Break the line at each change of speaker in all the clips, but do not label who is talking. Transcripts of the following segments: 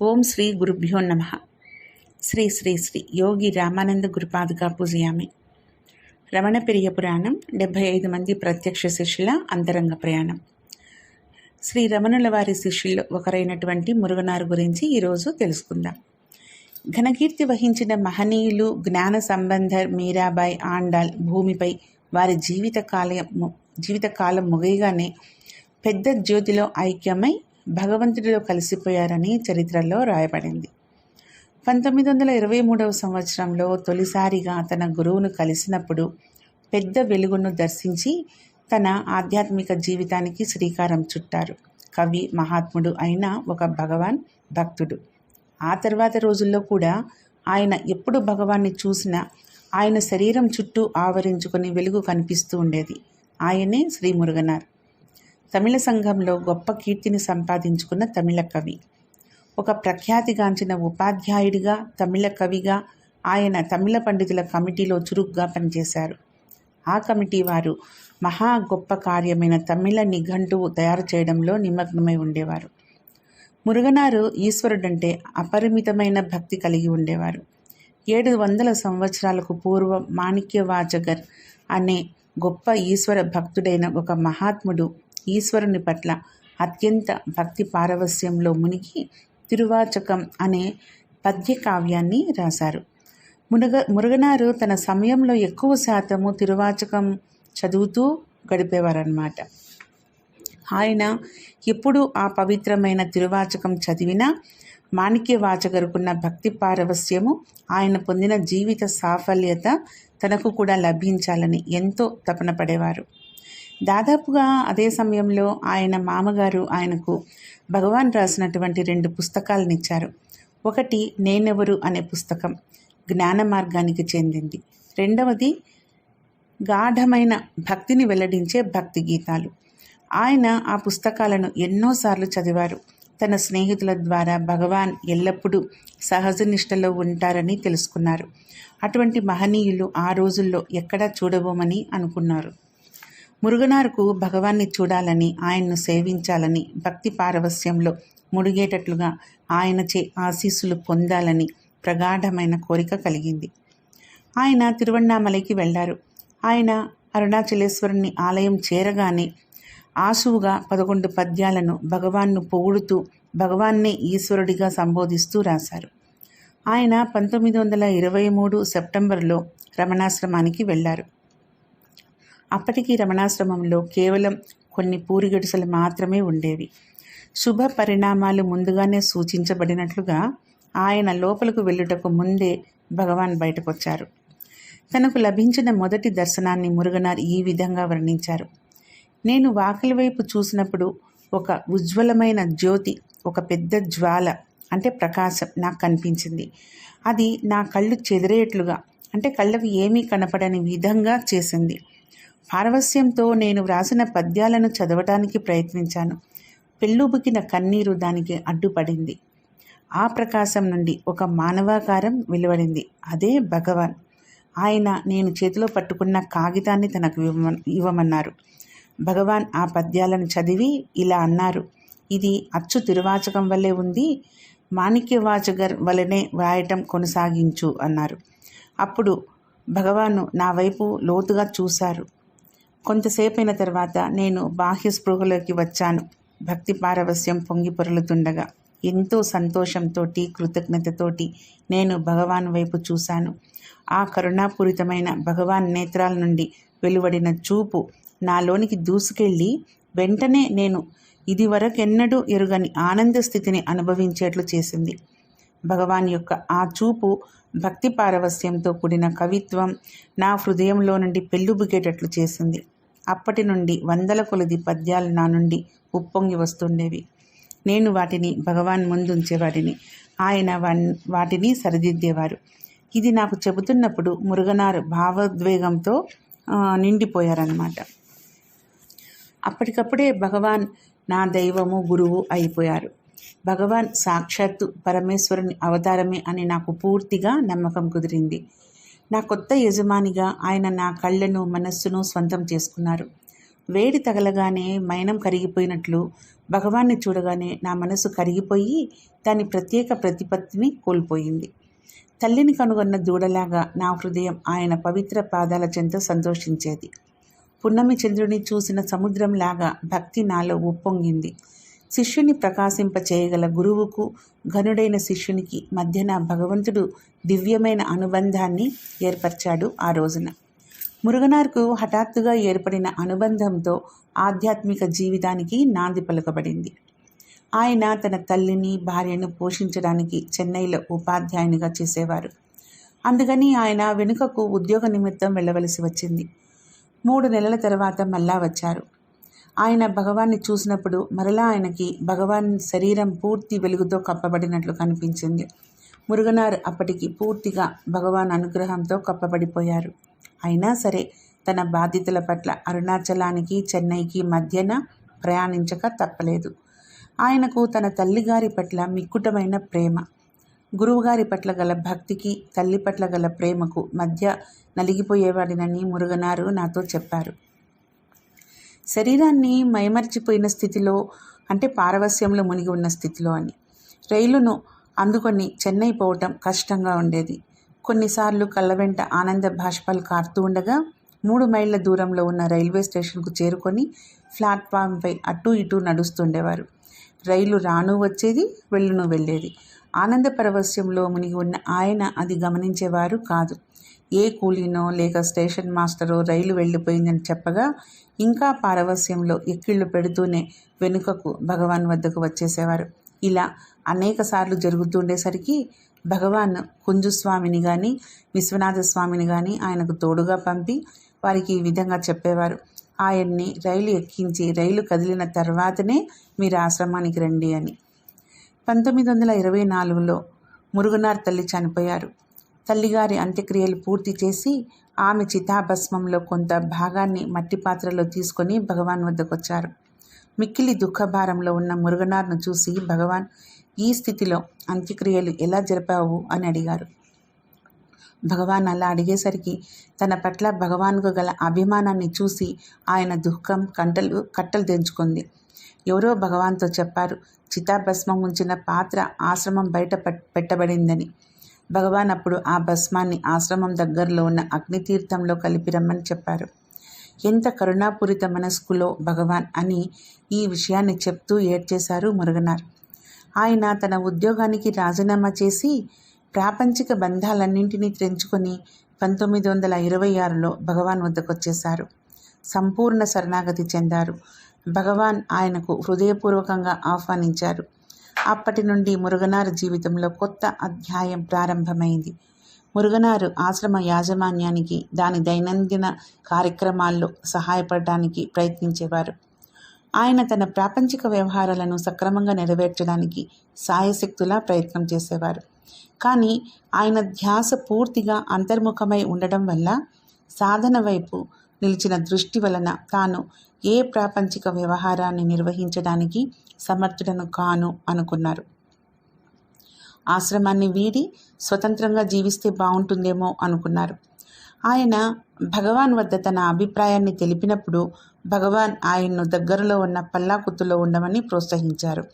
ఓం శ్రీ గురుభ్యో నమ. శ్రీ శ్రీ శ్రీ యోగి రామానంద గురుపాదుగా పూజయామి. రమణ పెరియ పురాణం డెబ్భై ఐదు మంది ప్రత్యక్ష శిష్యుల అంతరంగ ప్రయాణం. శ్రీ రమణుల వారి శిష్యుల్లో ఒకరైనటువంటి మురుగనారు గురించి ఈరోజు తెలుసుకుందాం. ఘనకీర్తి వహించిన మహనీయులు జ్ఞాన సంబంధర్ మీరాబాయ్ ఆండాల్ భూమిపై వారి జీవిత కాలం జీవితకాలం ముగియగానే పెద్ద జ్యోతిలో ఐక్యమై భగవంతుడిలో కలిసిపోయారని చరిత్రలో రాయబడింది. పంతొమ్మిది వందల ఇరవై మూడవ సంవత్సరంలో తొలిసారిగా తన గురువును కలిసినప్పుడు పెద్ద వెలుగును దర్శించి తన ఆధ్యాత్మిక జీవితానికి శ్రీకారం చుట్టారు. కవి మహాత్ముడు అయిన ఒక భగవాన్ భక్తుడు. ఆ తర్వాత రోజుల్లో కూడా ఆయన ఎప్పుడు భగవాన్ని చూసినా ఆయన శరీరం చుట్టూ ఆవరించుకొని వెలుగు కనిపిస్తూ ఉండేది. ఆయనే శ్రీ మురుగనార్ తమిళ సంఘంలో గొప్ప కీర్తిని సంపాదించుకున్న తమిళ కవి. ఒక ప్రఖ్యాతిగాంచిన ఉపాధ్యాయుడిగా తమిళ కవిగా ఆయన తమిళ పండితుల కమిటీలో చురుగ్గా పనిచేశారు. ఆ కమిటీ వారు మహా గొప్ప కార్యమైన తమిళ నిఘంటువు తయారు చేయడంలో నిమగ్నమై ఉండేవారు. మురుగనారు ఈశ్వరుడంటే అపరిమితమైన భక్తి కలిగి ఉండేవారు. ఏడు వందల సంవత్సరాలకు పూర్వం మాణిక్యవాచగర్ అనే గొప్ప ఈశ్వర భక్తుడైన ఒక మహాత్ముడు ఈశ్వరుని పట్ల అత్యంత భక్తి పారవస్యంలో మునిగి తిరువాచకం అనే పద్యకావ్యాన్ని రాశారు. మునగ మురుగనారు తన సమయంలో ఎక్కువ శాతము తిరువాచకం చదువుతూ గడిపేవారన్నమాట. ఆయన ఎప్పుడు ఆ పవిత్రమైన తిరువాచకం చదివినా మాణిక్యవాచగరుకున్న భక్తి పారవస్యము ఆయన పొందిన జీవిత సాఫల్యత తనకు కూడా లభించాలని ఎంతో తపన పడేవారు. దాదాపుగా అదే సమయంలో ఆయన మామగారు ఆయనకు భగవాన్ రాసినటువంటి రెండు పుస్తకాలనిచ్చారు. ఒకటి నేనెవరు అనే పుస్తకం జ్ఞాన మార్గానికి చెందింది. రెండవది గాఢమైన భక్తిని వెల్లడించే భక్తి గీతాలు. ఆయన ఆ పుస్తకాలను ఎన్నోసార్లు చదివారు. తన స్నేహితుల ద్వారా భగవాన్ ఎల్లప్పుడూ సహజ నిష్టలో ఉంటారని తెలుసుకున్నారు. అటువంటి మహనీయులు ఆ రోజుల్లో ఎక్కడా చూడబోమని అనుకున్నారు. మురుగనార్కు భగవాన్ని చూడాలని ఆయన్ను సేవించాలని భక్తి పారవస్యంలో ముడిగేటట్లుగా ఆయనచే ఆశీస్సులు పొందాలని ప్రగాఢమైన కోరిక కలిగింది. ఆయన తిరువண்ணామలైకి వెళ్ళారు ఆయన అరుణాచలేశ్వరుని ఆలయం చేరగానే ఆశువుగా పదకొండు పద్యాలను భగవాన్ను పొగుడుతూ భగవాన్నే ఈశ్వరుడిగా సంబోధిస్తూ రాశారు. ఆయన పంతొమ్మిది వందల ఇరవై మూడు సెప్టెంబర్లో రమణాశ్రమానికి వెళ్ళారు అప్పటికి రమణాశ్రమంలో కేవలం కొన్ని పూరిగడుసలు మాత్రమే ఉండేవి. శుభ పరిణామాలు ముందుగానే సూచించబడినట్లుగా ఆయన లోపలకు వెళ్ళుటకు ముందే భగవాన్ బయటకొచ్చారు. తనకు లభించిన మొదటి దర్శనాన్ని మురుగనార్ ఈ విధంగా వర్ణించారు. నేను వాకిలి వైపు చూసినప్పుడు ఒక ఉజ్వలమైన జ్యోతి ఒక పెద్ద జ్వాల అంటే ప్రకాశం నాకు కనిపించింది. అది నా కళ్ళు చెదిరేట్లుగా అంటే కళ్ళకు ఏమీ కనపడని విధంగా చేసింది. పారవస్యంతో నేను వ్రాసిన పద్యాలను చదవటానికి ప్రయత్నించాను. పెళ్ళుబుకిన కన్నీరు దానికి అడ్డుపడింది. ఆ ప్రకాశం నుండి ఒక మానవాకారం వెలువడింది. అదే భగవాన్. ఆయన నేను చేతిలో పట్టుకున్న కాగితాన్ని తనకు ఇవ్వమన్నారు. భగవాన్ ఆ పద్యాలను చదివి ఇలా అన్నారు. ఇది అచ్చు తిరువాచకం వల్లే ఉంది. మాణిక్యవాచగర్ వలనే వ్రాయటం కొనసాగించు అన్నారు. అప్పుడు భగవాను నా వైపు లోతుగా చూశారు. కొంతసేపైన తర్వాత నేను బాహ్య స్పృహలోకి వచ్చాను. భక్తి పారవస్యం పొంగి పొరలుతుండగా ఎంతో సంతోషంతో కృతజ్ఞతతోటి నేను భగవాన్ వైపు చూశాను. ఆ కరుణాపూరితమైన భగవాన్ నేత్రాల నుండి వెలువడిన చూపు నాలోనికి దూసుకెళ్ళి వెంటనే నేను ఇదివరకెన్నడూ ఎరుగని ఆనంద స్థితిని అనుభవించేట్లు చేసింది. భగవాన్ యొక్క ఆ చూపు భక్తి పారవస్యంతో కూడిన కవిత్వం నా హృదయంలో నుండి పెళ్ళుబుకేటట్లు చేసింది. అప్పటి నుండి వందల కొలది పద్యాలు నా నుండి ఉప్పొంగి వస్తుండేవి. నేను వాటిని భగవాన్ ముందుంచేవాడిని. ఆయన వాటిని సరిదిద్దేవారు. ఇది నాకు చెబుతున్నప్పుడు మురుగనారు భావోద్వేగంతో నిండిపోయారన్నమాట. అప్పటికప్పుడే భగవాన్ నా దైవము గురువు అయిపోయారు. భగవాన్ సాక్షాత్తు పరమేశ్వరుని అవతారమే అని నాకు పూర్తిగా నమ్మకం కుదిరింది. నా కొత్త యజమానిగా ఆయన నా కళ్ళను మనస్సును స్వంతం చేసుకున్నారు. వేడి తగలగానే మైనం కరిగిపోయినట్లు భగవాన్ని చూడగానే నా మనసు కరిగిపోయి దాని ప్రత్యేక ప్రతిపత్తిని కోల్పోయింది. తల్లిని కనుగొన్న దూడలాగా నా హృదయం ఆయన పవిత్ర పాదాల చెంత సంతోషించేది. పున్నమి చంద్రుని చూసిన సముద్రంలాగా భక్తి నాలో ఉప్పొంగింది. శిష్యుని ప్రకాశింప చేయగల గురువుకు ఘనుడైన శిష్యునికి మధ్యన భగవంతుడు దివ్యమైన అనుబంధాన్ని ఏర్పరిచాడు ఆ రోజున. మురుగనార్కు హఠాత్తుగా ఏర్పడిన అనుబంధంతో ఆధ్యాత్మిక జీవితానికి నాంది పలుకబడింది. ఆయన తన తల్లిని భార్యను పోషించడానికి చెన్నైలో ఉపాధ్యాయునిగా చేసేవారు. అందుకని ఆయన వెనుకకు ఉద్యోగ నిమిత్తం వెళ్ళవలసి వచ్చింది. మూడు నెలల తర్వాత మళ్ళా వచ్చారు. ఆయన భగవాన్ని చూసినప్పుడు మరలా ఆయనకి భగవాన్ శరీరం పూర్తి వెలుగుతో కప్పబడినట్లు కనిపించింది. మురుగనార్ అప్పటికి పూర్తిగా భగవాన్ అనుగ్రహంతో కప్పబడిపోయారు. అయినా సరే తన బాధ్యతల పట్ల అరుణాచలానికి చెన్నైకి మధ్యన ప్రయాణించక తప్పలేదు. ఆయనకు తన తల్లిగారి పట్ల మిక్కుటమైన ప్రేమ. గురువుగారి పట్ల గల భక్తికి తల్లి పట్ల గల ప్రేమకు మధ్య నలిగిపోయేవాడినని మురుగనారు నాతో చెప్పారు. శరీరాన్ని మైమర్చిపోయిన స్థితిలో అంటే పారవస్యంలో మునిగి ఉన్న స్థితిలో అని. రైలును అందుకొని చెన్నై పోవటం కష్టంగా ఉండేది. కొన్నిసార్లు కళ్ళ వెంట ఆనంద భాష్పాలు కారుతూ ఉండగా మూడు మైళ్ళ దూరంలో ఉన్న రైల్వే స్టేషన్కు చేరుకొని ప్లాట్ఫామ్పై అటు ఇటు నడుస్తుండేవారు. రైలు రాను వచ్చేది వెళ్ళును వెళ్ళేది. ఆనంద పరవశ్యంలో మునిగి ఉన్న ఆయన అది గమనించేవారు కాదు. ఏ కూలీనో లేక స్టేషన్ మాస్టరో రైలు వెళ్ళిపోయిందని చెప్పగా ఇంకా పారవస్యంలో ఎక్కిళ్ళు పెడుతూనే వెనుకకు భగవాన్ వద్దకు వచ్చేసేవారు. ఇలా అనేక సార్లు జరుగుతుండేసరికి భగవాన్ కుంజుస్వామిని కానీ విశ్వనాథ స్వామిని కానీ ఆయనకు తోడుగా పంపి వారికి ఈ విధంగా చెప్పేవారు. ఆయన్ని రైలు ఎక్కించి రైలు కదిలిన తర్వాతనే మీరు ఆశ్రమానికి రండి అని. పంతొమ్మిది వందల ఇరవై నాలుగులో మురుగునార్ తల్లి చనిపోయారు. తల్లిగారి అంత్యక్రియలు పూర్తి చేసి ఆమె చితాభస్మంలో కొంత భాగాన్ని మట్టి పాత్రలో తీసుకొని భగవాన్ వద్దకు వచ్చారు మిక్కిలి దుఃఖభారంలో ఉన్న మురుగనార్ను చూసి భగవాన్ ఈ స్థితిలో అంత్యక్రియలు ఎలా జరిపావు? అని అడిగారు. భగవాన్ అలా అడిగేసరికి తన పట్ల భగవాన్కు గల అభిమానాన్ని చూసి ఆయన దుఃఖం కంటలు కట్టలు తెంచుకుంది. ఎవరో భగవాన్తో చెప్పారు చితాభస్మం ఉంచిన పాత్ర ఆశ్రమం బయట పెట్టబడిందని. భగవాన్ అప్పుడు ఆ భస్మాన్ని ఆశ్రమం దగ్గరలో ఉన్న అగ్నితీర్థంలో కలిపి రమ్మని చెప్పారు. ఎంత కరుణాపూరిత మనస్కులో భగవాన్ అని ఈ విషయాన్ని చెప్తూ ఏడ్చేశారు మురుగనార్. ఆయన తన ఉద్యోగానికి రాజీనామా చేసి ప్రాపంచిక బంధాలన్నింటినీ తెంచుకొని పంతొమ్మిది వందల ఇరవై ఆరులో భగవాన్ వద్దకొచ్చేశారు. సంపూర్ణ శరణాగతి చెందారు. భగవాన్ ఆయనకు హృదయపూర్వకంగా ఆహ్వానించారు. అప్పటి నుండి మురుగనారు జీవితంలో కొత్త అధ్యాయం ప్రారంభమైంది. మురుగనారు ఆశ్రమ యాజమాన్యానికి దాని దైనందిన కార్యక్రమాల్లో సహాయపడడానికి ప్రయత్నించేవారు. ఆయన తన ప్రాపంచిక వ్యవహారాలను సక్రమంగా నెరవేర్చడానికి సాయశక్తులా ప్రయత్నం చేసేవారు. కానీ ఆయన ధ్యాస పూర్తిగా అంతర్ముఖమై ఉండడం వల్ల సాధన వైపు నిలిచిన దృష్టి వలన తాను ఏ ప్రాపంచిక వ్యవహారాన్ని నిర్వహించడానికి సమర్థుడను కాను అనుకున్నారు. ఆశ్రమాన్ని వీడి స్వతంత్రంగా జీవిస్తే బాగుంటుందేమో అనుకున్నారు. ఆయన భగవాన్ వద్ద తన అభిప్రాయాన్ని తెలిపినప్పుడు భగవాన్ ఆయన్ను దగ్గరలో ఉన్న పల్లాకుత్తులో ఉండమని ప్రోత్సహించారు.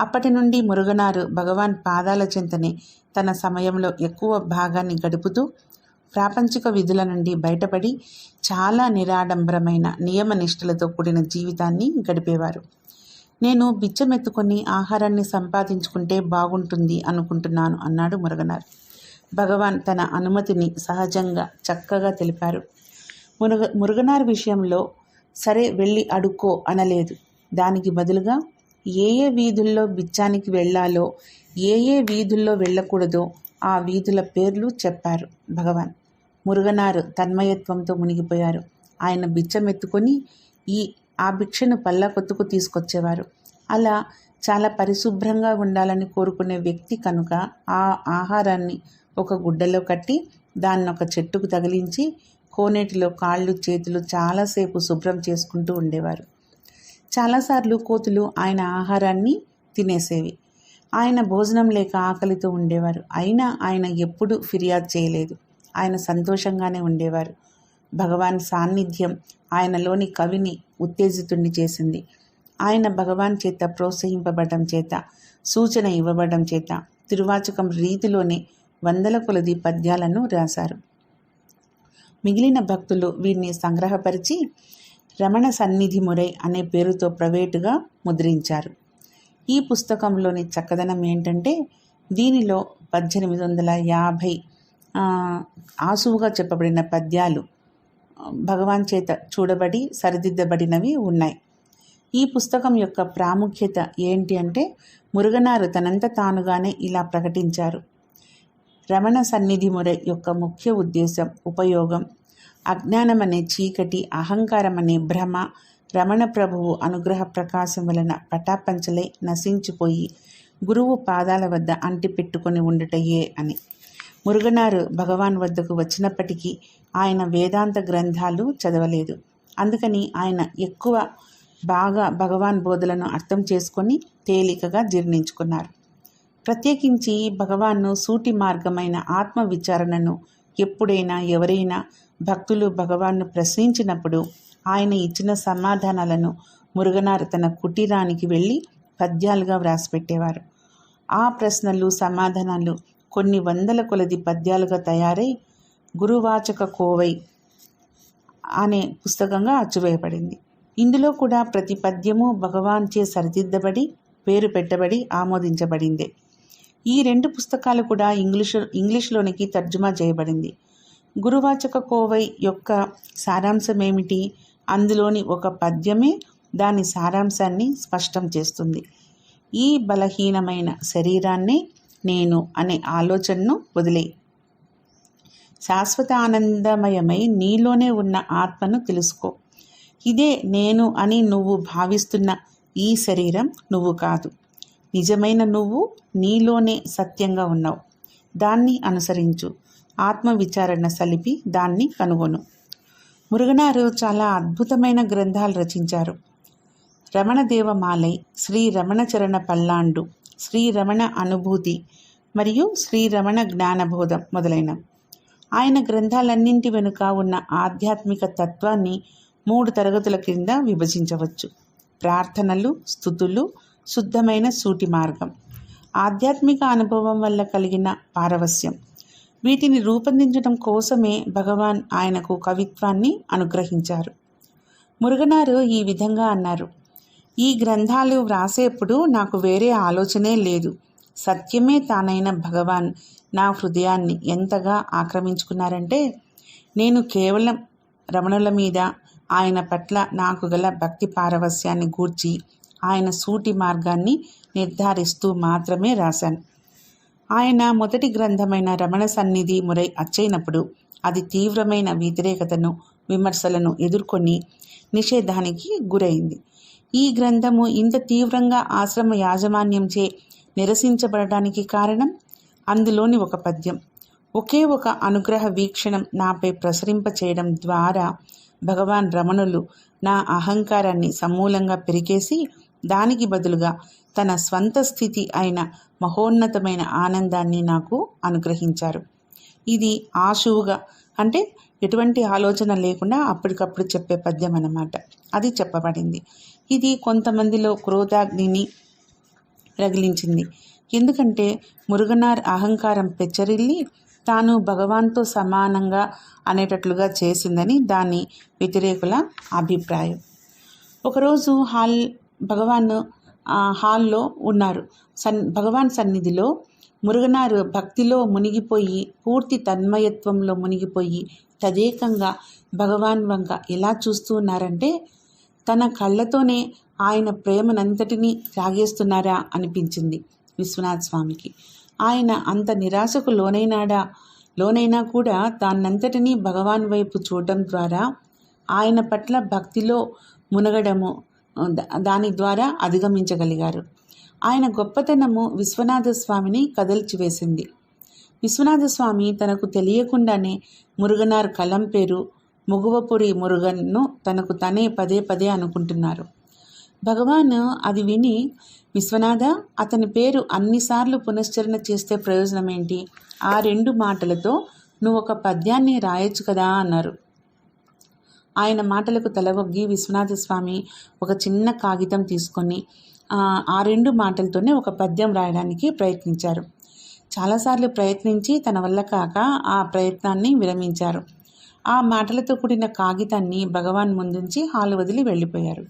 అప్పటి నుండి మురుగనారు భగవాన్ పాదాల చెంతనే తన సమయంలో ఎక్కువ భాగాన్ని గడుపుతూ ప్రాపంచిక విధుల నుండి బయటపడి చాలా నిరాడంబరమైన నియమనిష్టలతో కూడిన జీవితాన్ని గడిపేవారు. నేను బిచ్చమెత్తుకొని ఆహారాన్ని సంపాదించుకుంటే బాగుంటుంది అనుకుంటున్నాను అన్నాడు మురుగనార్ భగవాన్ తన అనుమతిని సహజంగా చక్కగా తెలిపారు. మురుగ మురుగనార్ విషయంలో సరే వెళ్ళి అడుక్కో అనలేదు. దానికి బదులుగా ఏ ఏ వీధుల్లో బిచ్చానికి వెళ్ళాలో ఏ ఏ వీధుల్లో వెళ్ళకూడదో ఆ వీధుల పేర్లు చెప్పారు భగవాన్. మురుగనారు తన్మయత్వంతో మునిగిపోయారు. ఆయన బిచ్చమెత్తుకొని ఈ ఆ భిక్షను పళ్ళ కొత్తుకు తీసుకొచ్చేవారు. అలా చాలా పరిశుభ్రంగా ఉండాలని కోరుకునే వ్యక్తి కనుక ఆ ఆహారాన్ని ఒక గుడ్డలో కట్టి దాన్ని ఒక చెట్టుకు తగిలించి కోనేటిలో కాళ్ళు చేతులు చాలాసేపు శుభ్రం చేసుకుంటూ ఉండేవారు. చాలాసార్లు కోతులు ఆయన ఆహారాన్ని తినేసేవి. ఆయన భోజనం లేక ఆకలితో ఉండేవారు. అయినా ఆయన ఎప్పుడూ ఫిర్యాదు చేయలేదు. ఆయన సంతోషంగానే ఉండేవారు. భగవాన్ సాన్నిధ్యం ఆయనలోని కవిని ఉత్తేజితుణ్ణి చేసింది. ఆయన భగవాన్ చేత ప్రోత్సహింపబడడం చేత సూచన ఇవ్వబడడం చేత తిరువాచకం రీతిలోనే వందల కొలది పద్యాలను రాశారు. మిగిలిన భక్తులు వీరిని సంగ్రహపరిచి రమణ సన్నిధి మురై అనే పేరుతో ప్రైవేటుగా ముద్రించారు. ఈ పుస్తకంలోని చక్కదనం ఏంటంటే దీనిలో పద్దెనిమిది వందల యాభై ఆసువుగా చెప్పబడిన పద్యాలు భగవాన్ చేత చూడబడి సరిదిద్దబడినవి ఉన్నాయి. ఈ పుస్తకం యొక్క ప్రాముఖ్యత ఏంటి అంటే మురుగనారు తనంత తానుగానే ఇలా ప్రకటించారు. రమణ సన్నిధి ముర యొక్క ముఖ్య ఉద్దేశం ఉపయోగం అజ్ఞానం అనే చీకటి అహంకారం అనే భ్రమ రమణ ప్రభువు అనుగ్రహ ప్రకాశం వలన పటాపంచలై నశించిపోయి గురువు పాదాల వద్ద అంటిపెట్టుకొని ఉండుటయే అని. మురుగనారు భగవాన్ వద్దకు వచ్చినప్పటికీ ఆయన వేదాంత గ్రంథాలు చదవలేదు. అందుకని ఆయన ఎక్కువ బాగా భగవాన్ బోధలను అర్థం చేసుకొని తేలికగా జీర్ణించుకున్నారు. ప్రత్యేకించి భగవాన్ను సూటి మార్గమైన ఆత్మ విచారణను ఎప్పుడైనా ఎవరైనా భక్తులు భగవాన్ను ప్రశ్నించినప్పుడు ఆయన ఇచ్చిన సమాధానాలను మురుగనారు తన కుటీరానికి వెళ్ళి పద్యాలుగా వ్రాసిపెట్టేవారు. ఆ ప్రశ్నలు సమాధానాలు కొన్ని వందల కొలది పద్యాలుగా తయారై గురువాచక కోవై అనే పుస్తకంగా అచ్చువేయబడింది. ఇందులో కూడా ప్రతి పద్యము భగవాన్చే సరిదిద్దబడి పేరు పెట్టబడి ఆమోదించబడిందే. ఈ రెండు పుస్తకాలు కూడా ఇంగ్లీషు ఇంగ్లీష్లోనికి తర్జుమా చేయబడింది. గురువాచక కోవై యొక్క సారాంశం ఏమిటి అందులోని ఒక పద్యమే దాని సారాంశాన్ని స్పష్టం చేస్తుంది. ఈ బలహీనమైన శరీరాన్ని నేను అనే ఆలోచనను వదిలే. శాశ్వత ఆనందమయమై నీలోనే ఉన్న ఆత్మను తెలుసుకో. ఇదే నేను అని నువ్వు భావిస్తున్న ఈ శరీరం నువ్వు కాదు. నిజమైన నువ్వు నీలోనే సత్యంగా ఉన్నావు. దాన్ని అనుసరించు. ఆత్మ విచారణ సలిపి దాన్ని కనుగొను. మురుగనారు చాలా అద్భుతమైన గ్రంథాలు రచించారు. రమణదేవమాలై శ్రీ రమణచరణ పల్లాండు శ్రీ రమణ అనుభూతి మరియు శ్రీ రమణ జ్ఞానబోధం మొదలైనవి ఆయన గ్రంథాలన్నింటి వెనుక ఉన్న ఆధ్యాత్మిక తత్వాన్ని మూడు తరగతుల క్రింద విభజించవచ్చు. ప్రార్థనలు స్థుతులు శుద్ధమైన సూటి మార్గం. ఆధ్యాత్మిక అనుభవం వల్ల కలిగిన పారవస్యం వీటిని రూపొందించడం కోసమే భగవాన్ ఆయనకు కవిత్వాన్ని అనుగ్రహించారు. మురుగనారు ఈ విధంగా అన్నారు. ఈ గ్రంథాలు వ్రాసేప్పుడు నాకు వేరే ఆలోచనే లేదు. సత్యమే తానైన భగవాన్ నా హృదయాన్ని ఎంతగా ఆక్రమించుకున్నారంటే నేను కేవలం రమణుల మీద ఆయన పట్ల నాకు గల భక్తి పారవస్యాన్ని గూర్చి ఆయన సూటి మార్గాన్ని నిర్ధారిస్తూ మాత్రమే రాశాను. ఆయన మొదటి గ్రంథమైన రమణ సన్నిధి మురై అచ్చైనప్పుడు అది తీవ్రమైన వ్యతిరేకతను విమర్శలను ఎదుర్కొని నిషేధానికి గురైంది. ఈ గ్రంథము ఇంత తీవ్రంగా ఆశ్రమ యాజమాన్యంచే నిరసించబడటానికి కారణం? అందులోని ఒక పద్యం. ఒకే ఒక అనుగ్రహ వీక్షణం నాపై ప్రసరింప చేయడం ద్వారా భగవాన్ రమణులు నా అహంకారాన్ని సమూలంగా పెరిగేసి దానికి బదులుగా తన స్వంత స్థితి అయిన మహోన్నతమైన ఆనందాన్ని నాకు అనుగ్రహించారు. ఇది ఆశువుగా అంటే ఎటువంటి ఆలోచన లేకుండా అప్పటికప్పుడు చెప్పే పద్యం అన్నమాట అది చెప్పబడింది. ఇది కొంతమందిలో క్రోధాగ్నిని రగిలించింది. ఎందుకంటే మురుగనార్ అహంకారం పెచ్చరిల్లి తాను భగవాన్తో సమానంగా అనేటట్లుగా చేసిందని దాని వ్యతిరేకుల అభిప్రాయం. ఒకరోజు హాల్ భగవాన్ హాల్లో ఉన్నారు. సన్ భగవాన్ సన్నిధిలో మురుగనారు భక్తిలో మునిగిపోయి పూర్తి తన్మయత్వంలో మునిగిపోయి తదేకంగా భగవాన్ వంక ఎలా చూస్తూ ఉన్నారంటే తన కళ్ళతోనే ఆయన ప్రేమనంతటినీ త్యాగేస్తున్నారా అనిపించింది విశ్వనాథ్ స్వామికి. ఆయన అంత నిరాశకు లోనైనాడా? లోనైనా కూడా తానంతటినీ భగవాన్ వైపు చూడడం ద్వారా ఆయన పట్ల భక్తిలో మునగడము దాని ద్వారా అధిగమించగలిగారు. ఆయన గొప్పతనము విశ్వనాథ స్వామిని కదల్చివేసింది. విశ్వనాథ స్వామి తనకు తెలియకుండానే మురుగనార్ కలం పేరు ముగువపురి మురుగన్ను తనకు తనే పదే పదే అనుకుంటున్నారు. భగవాన్ అది విని విశ్వనాథ అతని పేరు అన్నిసార్లు పునశ్చరణ చేస్తే ప్రయోజనం ఏంటి ఆ రెండు మాటలతో నువ్వు ఒక పద్యాన్ని రాయొచ్చు కదా అన్నారు. ఆయన మాటలకు తలవొగ్గి విశ్వనాథ స్వామి ఒక చిన్న కాగితం తీసుకొని ఆ రెండు మాటలతోనే ఒక పద్యం రాయడానికి ప్రయత్నించారు. చాలాసార్లు ప్రయత్నించి తన వల్ల కాక ఆ ప్రయత్నాన్ని విరమించారు. ఆ మాటలతో కూడిన కాగితాన్ని భగవాన్ ముందుంచి హాలు వదిలి వెళ్ళిపోయారు.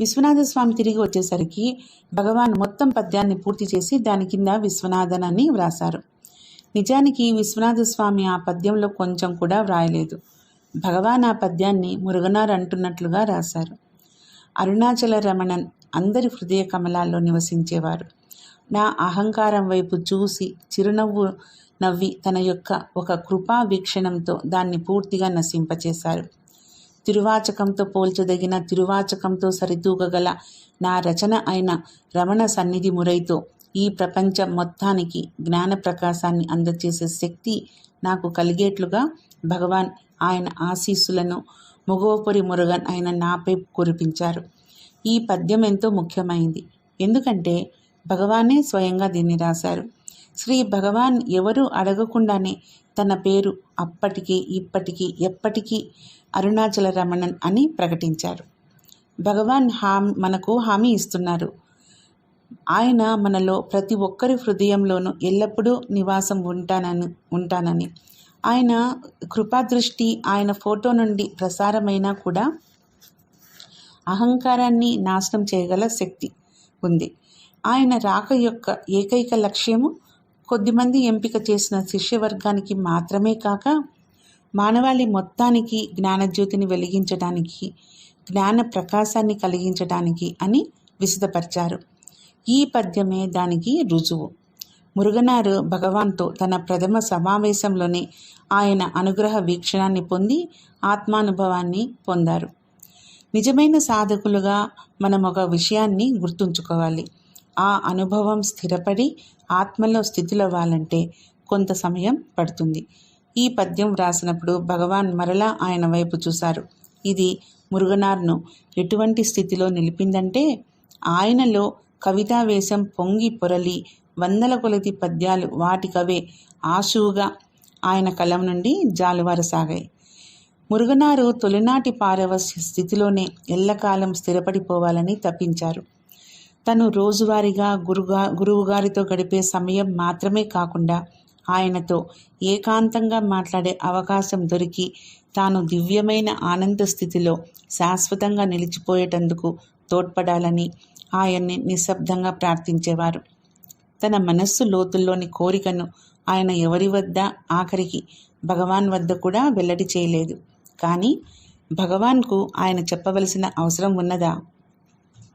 విశ్వనాథ స్వామి తిరిగి వచ్చేసరికి భగవాన్ మొత్తం పద్యాన్ని పూర్తి చేసి దాని కింద విశ్వనాథన్ అని వ్రాశారు. నిజానికి విశ్వనాథ స్వామి ఆ పద్యంలో కొంచెం కూడా వ్రాయలేదు. భగవాన్ ఆ పద్యాన్ని మురుగనార్ అంటున్నట్లుగా రాశారు. అరుణాచల రమణన్ అందరి హృదయ కమలాల్లో నివసించేవారు. నా అహంకారం వైపు చూసి చిరునవ్వు నవ్వి తన యొక్క ఒక కృపా వీక్షణంతో దాన్ని పూర్తిగా నశింపచేశారు. తిరువాచకంతో పోల్చదగిన తిరువాచకంతో సరితూగగల నా రచన అయిన రమణ సన్నిధి మురైతో ఈ ప్రపంచం మొత్తానికి జ్ఞాన ప్రకాశాన్ని అందచేసే శక్తి నాకు కలిగేట్లుగా భగవాన్ ఆయన ఆశీస్సులను ముగోపురి మురుగన్ ఆయన నాపై కురిపించారు. ఈ పద్యం ఎంతో ముఖ్యమైంది. ఎందుకంటే భగవానే స్వయంగా దీన్ని రాశారు. శ్రీ భగవాన్ ఎవరు అడగకుండానే తన పేరు అప్పటికి ఇప్పటికీ ఎప్పటికీ అరుణాచల రమణన్ అని ప్రకటించారు. భగవాన్ హామీ మనకు హామీ ఇస్తున్నారు. ఆయన మనలో ప్రతి ఒక్కరి హృదయంలోనూ ఎల్లప్పుడూ నివాసం ఉంటానని ఉంటానని. ఆయన కృపాదృష్టి ఆయన ఫోటో నుండి ప్రసారమైనా కూడా అహంకారాన్ని నాశనం చేయగల శక్తి ఉంది. ఆయన రాక యొక్క ఏకైక లక్ష్యము కొద్దిమంది ఎంపిక చేసిన శిష్యవర్గానికి మాత్రమే కాక మానవాళి మొత్తానికి జ్ఞానజ్యోతిని వెలిగించడానికి జ్ఞాన ప్రకాశాన్ని కలిగించడానికి అని విశదపరిచారు. ఈ పద్యమే దానికి రుజువు. మురుగనారు భగవాన్తో తన ప్రథమ సమావేశంలోనే ఆయన అనుగ్రహ వీక్షణాన్ని పొంది ఆత్మానుభవాన్ని పొందారు. నిజమైన సాధకులుగా మనం ఒక విషయాన్ని గుర్తుంచుకోవాలి. ఆ అనుభవం స్థిరపడి ఆత్మలో స్థితిలవ్వాలంటే కొంత సమయం పడుతుంది. ఈ పద్యం వ్రాసినప్పుడు భగవాన్ మరలా ఆయన వైపు చూశారు. ఇది మురుగనార్ను ఎటువంటి స్థితిలో నిలిపిందంటే ఆయనలో కవితావేశం పొంగి పొరలి వందల కొలది పద్యాలు వాటికవే ఆశువుగా ఆయన కలం నుండి జాలువారసాగాయి. మురుగనారు తొలినాటి పారవస్య స్థితిలోనే ఎల్లకాలం స్థిరపడిపోవాలని తప్పించారు తను రోజువారీగా గురుగా గురువుగారితో గడిపే సమయం మాత్రమే కాకుండా ఆయనతో ఏకాంతంగా మాట్లాడే అవకాశం దొరికి తాను దివ్యమైన ఆనంద స్థితిలో శాశ్వతంగా నిలిచిపోయేటందుకు తోడ్పడాలని ఆయన్ని నిశ్శబ్దంగా ప్రార్థించేవారు. తన మనస్సు లోతుల్లోని కోరికను ఆయన ఎవరి వద్ద ఆఖరికి భగవాన్ వద్ద కూడా వెల్లడి చేయలేదు. కానీ భగవాన్కు ఆయన చెప్పవలసిన అవసరం ఉన్నదా?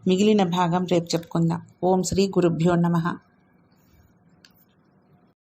మిగిలిన భాగం రేపు చెప్పుకుందాం. ఓం శ్రీ గురుభ్యో నమ.